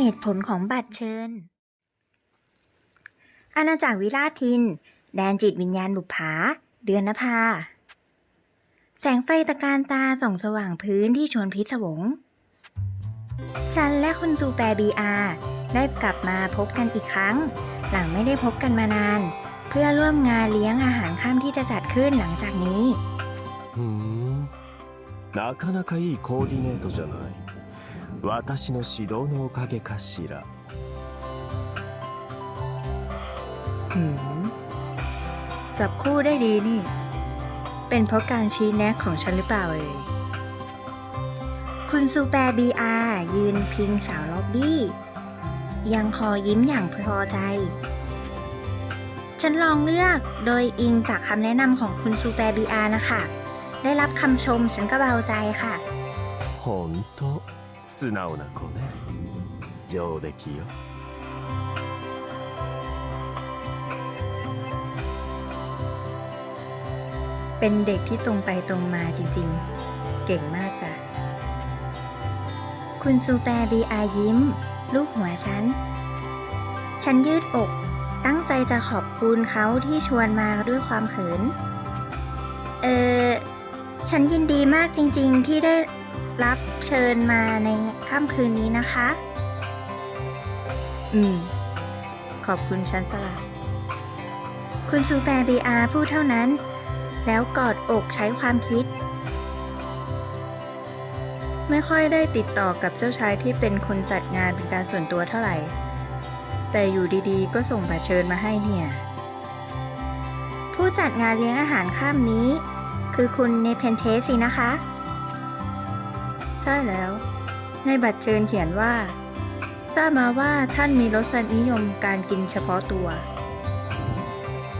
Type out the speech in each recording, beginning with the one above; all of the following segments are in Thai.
เหตุผลของบัตรเชิญ อาณาจักรวิราทิน แดนจิตวิญญาณบุพผา เดือนนภา แสงไฟตะการตาส่องสว่างพื้นที่ชวนพิศวง ฉันและคุณซูแปรบีอาได้กลับมาพบกันอีกครั้ง หลังไม่ได้พบกันมานาน เพื่อร่วมงานเลี้ยงอาหารข้ามที่จะจัดขึ้นหลังจากนี้ืมนาคなかなかいいコーディネートじゃない私の指導のおかげかしら หืมจับคู่ได้ดีนี่ เป็นเพราะการชี้แนะของฉันหรือเปล่าเอ่ย คุณซูแปรบีอายืนพิงสาวล็อบบี้ ยังคอยิ้มอย่างพอใจ ฉันลองเลือกโดยอิงจากคำแนะนำของคุณซูแปรบีอานะคะ ได้รับคำชมฉันก็เบาใจค่ะ ほんと 素直な子ね上出来よ เป็นเด็กที่ตรงไปตรงมาจริงๆ เก่งมากจ้ะ คุณซูแปรบีอายิ้ม ลูกหัวฉัน ฉันยืดอก ตั้งใจจะขอบคุณเขาที่ชวนมาด้วยความเขิน เออ ฉันยินดีมากจริงๆ ที่ได้ รับเชิญมาในค่ำคืนนี้นะคะ อืม ขอบคุณฉันสละคุณซูแปรบีอาพูดเท่านั้น แล้วกอดอกใช้ความคิด ไม่ค่อยได้ติดต่อกับเจ้าชายที่เป็นคนจัดงานเป็นการส่วนตัวเท่าไหร่ แต่อยู่ดีๆ ก็ส่งบัตรเชิญมาให้เนี่ยผู้จัดงานเลี้ยงอาหารข้ามนี้ คือคุณเนเพนเทสสินะคะ ใช่แล้ว ในบัตรเชิญเขียนว่า ทราบมาว่าท่านมีรสนิยมการกินเฉพาะตัว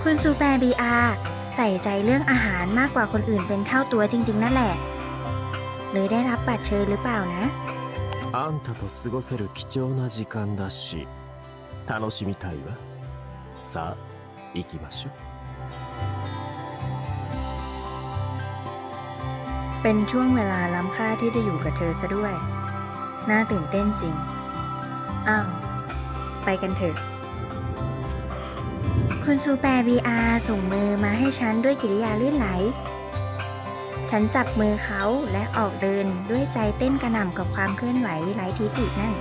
คุณซูแปรบีอา ใส่ใจเรื่องอาหารมากกว่าคนอื่นเป็นเท่าตัวจริง ๆ นั่นแหละ เลยได้รับบัตรเชิญหรือเปล่านะ あんたと過ごせる貴重な時間だし楽しみたいわさあ行きましょう เป็นช่วงเวลาล้ำค่าที่ได้อยู่กับเธอซะด้วย น่าตื่นเต้นจริง อ้าว ไปกันเถอะ คุณซูแปร์ VR ส่งมือมาให้ฉันด้วยกิริยาลื่นไหล ฉันจับมือเขาและออกเดินด้วยใจเต้นกระหน่ำกับความเคลื่อนไหวไร้ทิฏฐินั่น